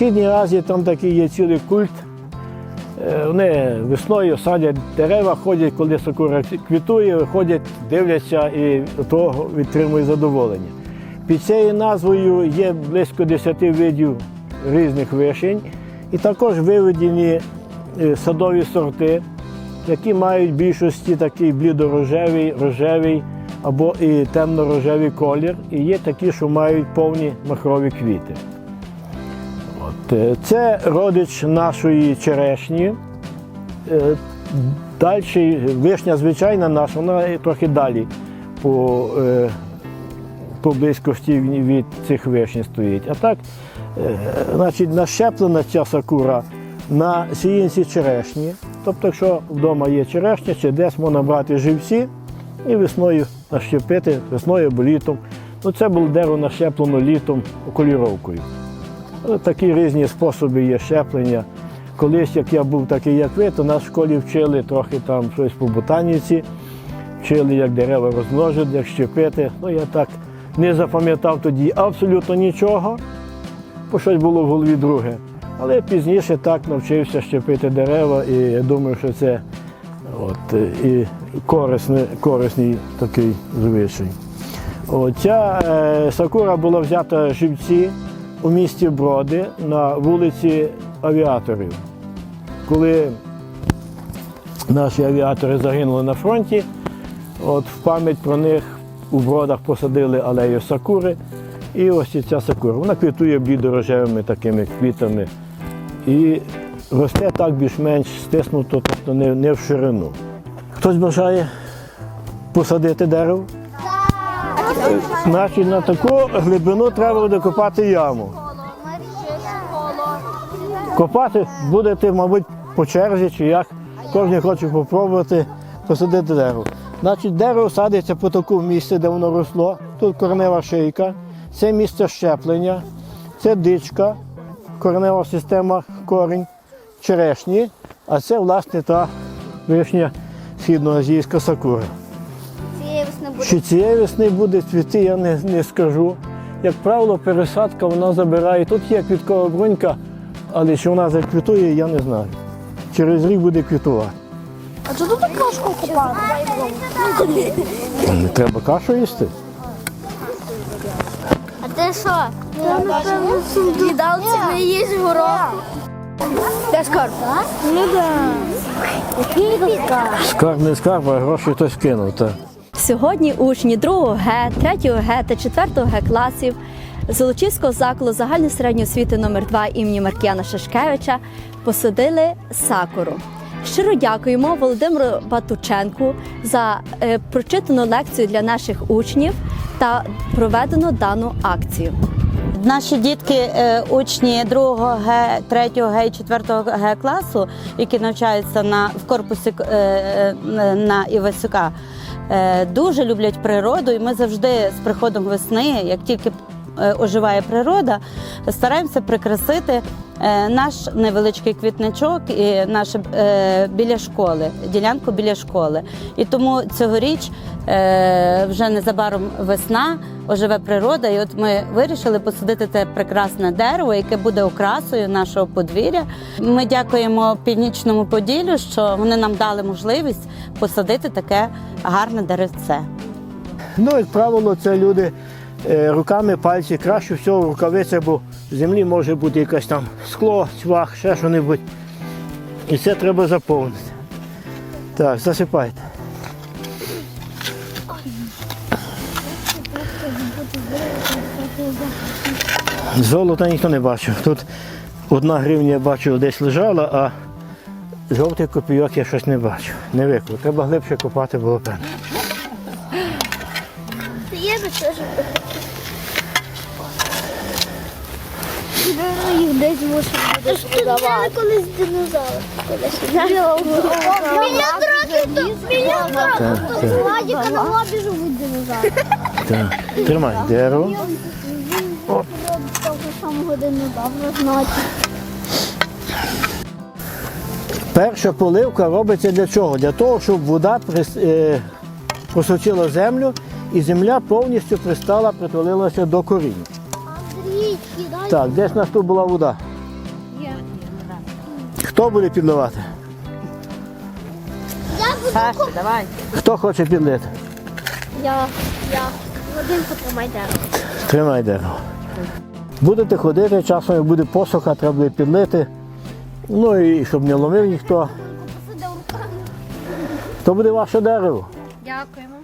Східній Азії там такий є цілий культ. Е, Вони весною садять дерева, ходять, коли сакура квітує, виходять, дивляться і того відтримують задоволення. Під цією назвою є близько 10 видів різних вишень, і також виведені е, садові сорти, які мають в більшості такий блідорожевий, рожевий або і темно-рожевий колір, і є такі, що мають повні махрові квіти. Е, Це родич нашої черешні. Е, Далі вишня звичайна наша, вона трохи далі по, е, по близькості від цих вишень стоїть. А так, значить, нащеплена ця сакура на сіянці черешні. Тобто, якщо вдома є черешня, чи десь можна брати живці і весною нащепити, весною або літом. Ну, це було дерево нащеплено літом околіровкою. Ну, Такі різні способи є щеплення. Колись, як я був такий, як ви, то нас в школі вчили трохи там щось по ботаніці, вчили, як дерева розмножити, як щепити. Ну, я так не запам'ятав тоді абсолютно нічого, бо щось було в голові друге. Але пізніше так навчився щепити дерева, і я думаю, що це от, е, і корисний, корисний такий звичай. Ця е, сакура була взята живці у місті Броди на вулиці авіаторів. Коли наші авіатори загинули на фронті, от в пам'ять про них у бродах посадили алею сакури. І ось ця сакура. Вона квітує блідорожевими такими квітами і росте так більш-менш стиснуто, тобто не, в ширину. Хтось бажає посадити дерево? Значить, на таку глибину треба буде копати яму. Копати будете, мабуть, по черзі чи як. Кожен хоче спробувати посадити дерево. Значить, дерево садиться по такому місці, де воно росло. Тут коренева шийка, це місце щеплення, це дичка, коренева система корінь, черешні, а це, власне, та вишня східноазійська сакура. Чи цієї весни буде цвіти, я не, не скажу. Як правило, пересадка вона забирає. Тут є квіткова брунька, але чи вона заквітує, я не знаю. Через рік буде квітувати. А чого тут кашку купати? Не треба кашу їсти. А ти що? Їдалці не їсть горох. Де скарб? Ну да. Скарб не скарб, а гроші хтось кинув. Та. Сьогодні учні 2 Г, 3 Г та 4 Г класів Золочівського закладу загальної середньої освіти номер 2 імені Маркіяна Шашкевича посадили сакуру. Щиро дякуємо Володимиру Батученку за е, прочитану лекцію для наших учнів та проведену дану акцію. Наші дітки, е, учні 2 Г, 3 Г і 4 Г класу, які навчаються на в корпусі е, на Івасюка, дуже люблять природу, і ми завжди з приходом весни, як тільки е, оживає природа, стараємося прикрасити е, наш невеличкий квітничок і наше е, біля школи, ділянку біля школи. І тому цьогоріч е, вже незабаром весна, оживе природа, і от ми вирішили посадити це прекрасне дерево, яке буде окрасою нашого подвір'я. Ми дякуємо північному поділлю, що вони нам дали можливість посадити таке гарне деревце. Ну, як правило, це люди е, руками, пальці, краще всього рукавиця, бо в землі може бути якесь там скло, цвах, ще що-небудь. І це треба заповнити. Так, засипайте. Золота ніхто не бачив. Тут одна гривня я бачив десь лежала, а жовтих копійок я щось не бачив. Не виклав. Треба глибше копати було певно. Десь мусить буде продавати. колись динозавр. Мільйон років то мільйон років то Владіка на лобі живуть динозаври. Так. Тримай дерево. Того самого динозавра значить. Перша поливка робиться для чого? Для того, щоб вода е, просочила землю і земля повністю пристала, притулилася до коріння. Так, десь нас тут була вода. Хто буде підливати? Саша, давай. Хто хоче підлити? Я, я. Вадим, потримай дерево. Тримай дерево. Будете ходити, часом як буде посуха, треба буде підлити. Ну і щоб не ломив ніхто. То буде ваше дерево. Дякуємо.